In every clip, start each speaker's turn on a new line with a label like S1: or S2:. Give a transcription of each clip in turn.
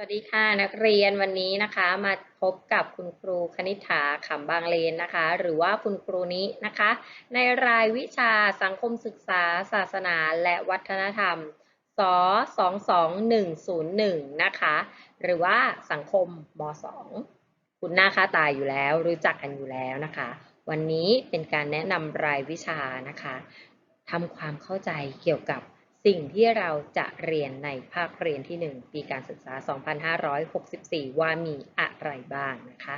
S1: สวัสดีค่ะนักเรียนวันนี้นะคะมาพบกับคุณครูคณิษฐาขำบางเลนนะคะ หรือว่าคุณครูนี้นะคะ ในรายวิชาสังคมศึกษา ศาสนาและวัฒนธรรมส22101 นะคะ หรือว่าสังคมม 2 คุณหน้าค่าตาอยู่แล้วรู้จักกันอยู่แล้วนะคะ วันนี้เป็นการแนะนำรายวิชานะคะทำความเข้าใจเกี่ยวกับ สิ่งที่เราจะเรียนในภาคเรียนที่ 1 ปีการศึกษา 2564 ว่ามีอะไรบ้างนะคะ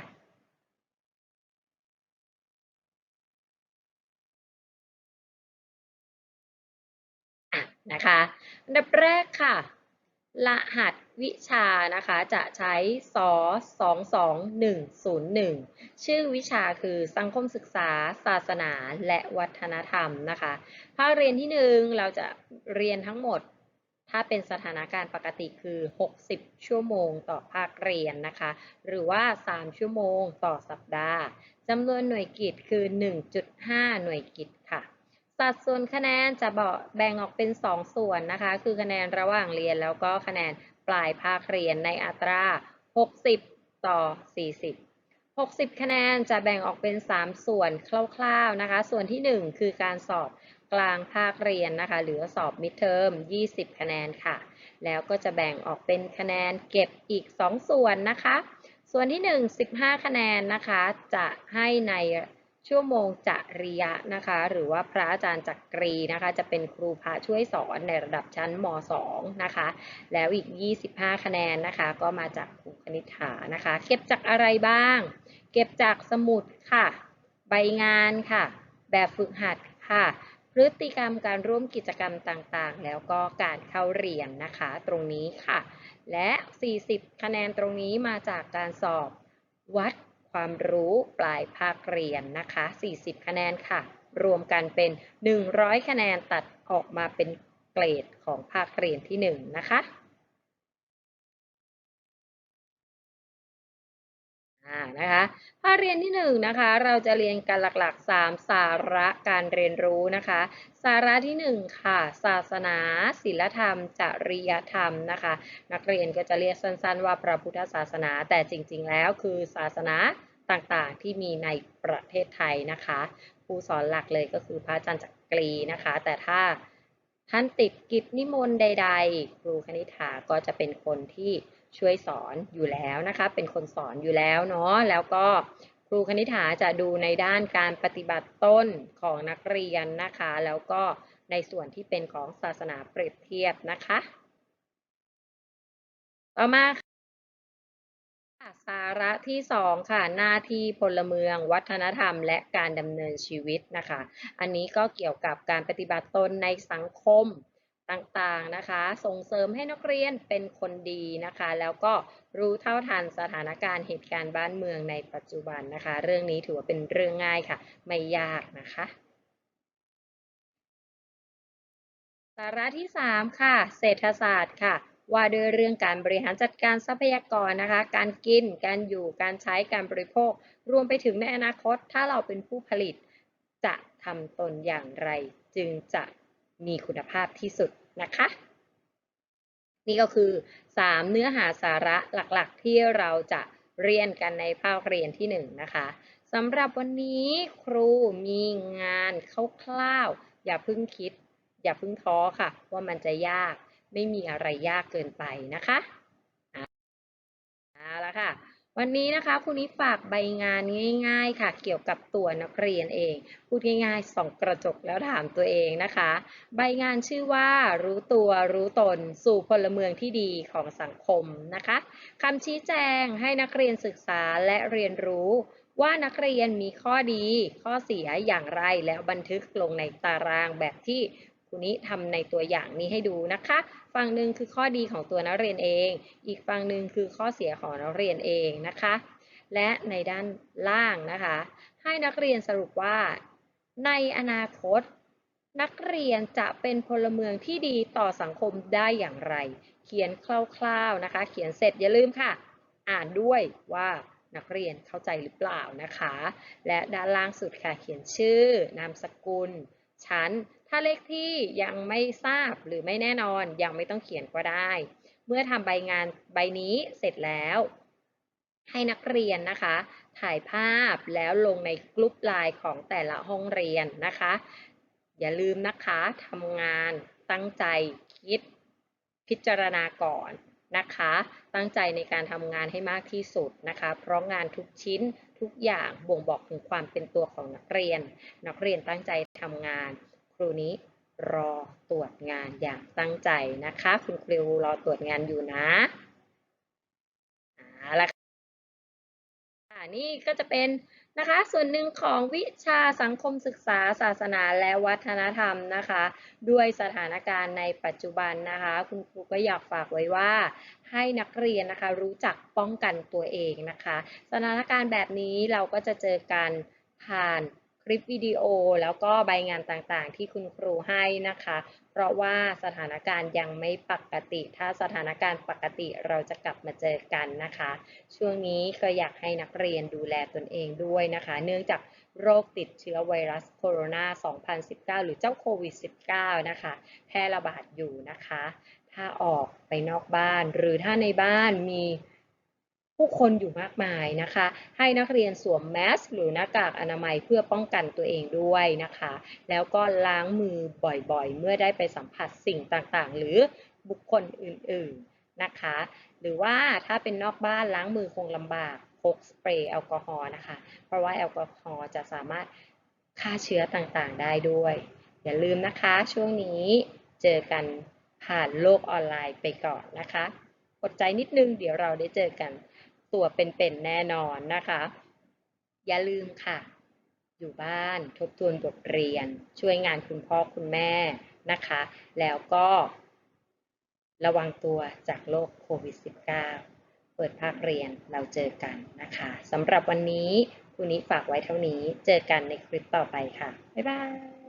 S1: อะนะคะอันดับแรกค่ะ รหัสวิชานะคะจะใช้ส22101 ชื่อวิชาคือสังคมศึกษา ศาสนาและวัฒนธรรมนะคะภาคเรียนที่ 1 เราจะเรียนทั้งหมด ถ้าเป็นสถานการณ์ปกติคือ 60 ชั่วโมงต่อภาคเรียนนะคะ หรือว่า 3 ชั่วโมงต่อสัปดาห์จำนวนหน่วยกิตคือ 1.5 หน่วยกิตค่ะ สัดส่วนคะแนนจะแบ่งออกเป็น 2 ส่วนนะคะ คือคะแนนระหว่างเรียนแล้วก็คะแนนปลายภาคเรียนในอัตรา 60 ต่อ 40 60 คะแนนจะแบ่งออกเป็น 3 ส่วนคร่าวๆนะคะ ส่วนที่ 1 คือการสอบกลางภาคเรียนนะคะ หรือสอบมิดเทอม20 คะแนนค่ะ แล้วก็จะแบ่งออกเป็นคะแนนเก็บอีก 2 ส่วนนะคะ ส่วนที่ 1 15 คะแนนนะคะ จะให้ใน ชั่วโมงจริยะนะคะ หรือว่าพระอาจารย์จักรีนะคะ จะเป็นครูพระช่วยสอนในระดับชั้นม .2 นะคะ แล้วอีก 25 คะแนนนะคะ ก็มาจากครูคณิษฐานะคะ เก็บจากอะไรบ้าง เก็บจากสมุดค่ะ ใบงานค่ะ แบบฝึกหัดค่ะ พฤติกรรมการร่วมกิจกรรมต่างๆ แล้วก็การเข้าเรียนนะคะ ตรงนี้ค่ะ และ 40 คะแนนตรงนี้มาจากการสอบวัด ความรู้ปลายภาคเรียนนะคะ 40 คะแนนค่ะ รวมกันเป็น 100 คะแนนตัดออกมาเป็นเกรดของภาคเรียนที่ 1 นะคะ นะคะภาคเรียนที่1นะคะเราจะเรียนกันหลักๆ 3 สาระการเรียนรู้นะคะ สาระที่ 1 ค่ะ ศาสนาศิลธรรม จริยธรรมนะคะ นักเรียนก็จะเรียกสั้นๆ ว่าพระพุทธศาสนา แต่จริงๆ แล้วคือศาสนาต่างๆ ที่มีในประเทศไทยนะคะผู้สอนหลักเลยก็คือพระอาจารย์จักรีนะคะ แต่ถ้าท่านติดกิจนิมนต์ใด ๆ ครูคณิ t าก็จะเป็นคนที่ ช่วยสอนอยู่แล้วนะคะเป็นคนสอนอยู่แล้วเนาะแล้วก็ครูคณิ t าจะดูในด้านการปฏิบัติต้นของนักเรียนนะคะ แล้วก็ในส่วนที่เป็นของศาสนาเปรียบเทียบนะคะ ต่อมาสาระที่ 2 ค่ะหน้าที่พลเมือง วัฒนธรรม และการดำเนินชีวิตนะคะ อันนี้ก็เกี่ยวกับการปฏิบัติตนในสังคม ต่างๆนะคะ ส่งเสริมให้นักเรียนเป็นคนดีนะคะ แล้วก็รู้เท่าทันสถานการณ์เหตุการณ์บ้านเมืองในปัจจุบันนะคะ เรื่องนี้ถือว่าเป็นเรื่องง่ายค่ะ ไม่ยากนะคะสาระที่ 3 ค่ะ เศรษฐศาสตร์ค่ะ ว่าด้วยเรื่องการบริหารจัดการทรัพยากรนะคะ การกิน การอยู่ การใช้ การบริโภค รวมไปถึงในอนาคต ถ้าเราเป็นผู้ผลิต จะทำตนอย่างไร จึงจะมีคุณภาพที่สุด นะคะ นี่ก็คือ 3 เนื้อหาสาระหลักๆ ที่เราจะเรียนกันในภาคเรียนที่ 1 นะคะสำหรับวันนี้ครูมีงานคร่าวๆอย่าเพิ่งคิด อย่าเพิ่งท้อค่ะ ว่ามันจะยากไม่มีอะไรยากเกินไปนะคะเอาละค่ะ วันนี้นะคะคุณนิฝากใบงานง่าย ๆ ค่ะ เกี่ยวกับตัวนักเรียนเอง พูดง่ายๆส่องกระจกแล้วถามตัวเองนะคะ ใบงานชื่อว่า รู้ตัวรู้ตน สู่พลเมืองที่ดีของสังคมนะคะคำชี้แจงให้นักเรียนศึกษาและเรียนรู้ ว่านักเรียนมีข้อดี ข้อเสียอย่างไรแล้วบันทึกลงในตารางแบบที่ คุณนิทำในตัวอย่างนี้ให้ดูนะคะ ฝั่งหนึ่งคือข้อดีของตัวนักเรียนเอง อีกฝั่งหนึ่งคือข้อเสียของนักเรียนเองนะคะ และในด้านล่างนะคะ ให้นักเรียนสรุปว่า ในอนาคต นักเรียนจะเป็นพลเมืองที่ดีต่อสังคมได้อย่างไร เขียนคร่าวๆนะคะ เขียนเสร็จอย่าลืมค่ะ อ่านด้วยว่านักเรียนเข้าใจหรือเปล่านะคะ และด้านล่างสุดค่ะเขียนชื่อนามสกุล ชั้น ถ้าเลขที่ยังไม่ทราบหรือไม่แน่นอนยังไม่ต้องเขียนก็ได้ เมื่อทำใบงานใบนี้เสร็จแล้ว ให้นักเรียนนะคะ ถ่ายภาพแล้วลงในกลุ่มไลน์ของแต่ละห้องเรียนนะคะ อย่าลืมนะคะทำงานตั้งใจคิดพิจารณาก่อนนะคะ ตั้งใจในการทำงานให้มากที่สุดนะคะ เพราะงานทุกชิ้นทุกอย่างบ่งบอกถึงความเป็นตัวของนักเรียน นักเรียนตั้งใจทำงาน รูนี้รอตรวจงานอย่างตั้งใจนะคะ คุณครูรอตรวจงานอยู่นะเอาละค่ะนี่ก็จะเป็นนะคะส่วนหนึ่งของวิชาสังคมศึกษาศาสนาและวัฒนธรรมนะคะ ด้วยสถานการณ์ในปัจจุบันนะคะ คุณครูก็อยากฝากไว้ว่า ให้นักเรียนนะคะรู้จักป้องกันตัวเองนะคะ สถานการณ์แบบนี้เราก็จะเจอกันผ่าน ลิปวิดีโอ แล้วก็ใบงานต่างๆ ที่คุณครูให้นะคะ เพราะว่าสถานการณ์ยังไม่ปกติ ถ้าสถานการณ์ปกติเราจะกลับมาเจอกันนะคะ ช่วงนี้ก็อยากให้นักเรียนดูแลตนเองด้วยนะคะ เนื่องจากโรคติดเชื้อไวรัสโคโรนา 2019 หรือเจ้าโควิด -19 นะคะ แพร่ระบาดอยู่นะคะ ถ้าออกไปนอกบ้าน หรือถ้าในบ้านมี ผู้คนอยู่มากมายนะคะ ให้นักเรียนสวมแมสหรือหน้ากากอนามัยเพื่อป้องกันตัวเองด้วยนะคะ แล้วก็ล้างมือบ่อยๆ เมื่อได้ไปสัมผัสสิ่งต่างๆ หรือบุคคลอื่นๆนะคะ หรือว่าถ้าเป็นนอกบ้านล้างมือคงลำบากพกสเปรย์แอลกอฮอล์นะคะ เพราะว่าแอลกอฮอล์จะสามารถฆ่าเชื้อต่างๆ ได้ด้วย อย่าลืมนะคะช่วงนี้เจอกันผ่านโลกออนไลน์ไปก่อนนะคะ อดใจนิดนึงเดี๋ยวเราได้เจอกัน ตัวเป็นๆแน่นอนนะคะ อย่าลืมค่ะ อยู่บ้านทบทวนบทเรียน ช่วยงานคุณพ่อคุณแม่นะคะ แล้วก็ระวังตัวจากโรคโควิด -19 เปิดภาคเรียนเราเจอกันนะคะสำหรับวันนี้คุณนี้ฝากไว้เท่านี้ เจอกันในคลิปต่อไปค่ะ บ๊ายบาย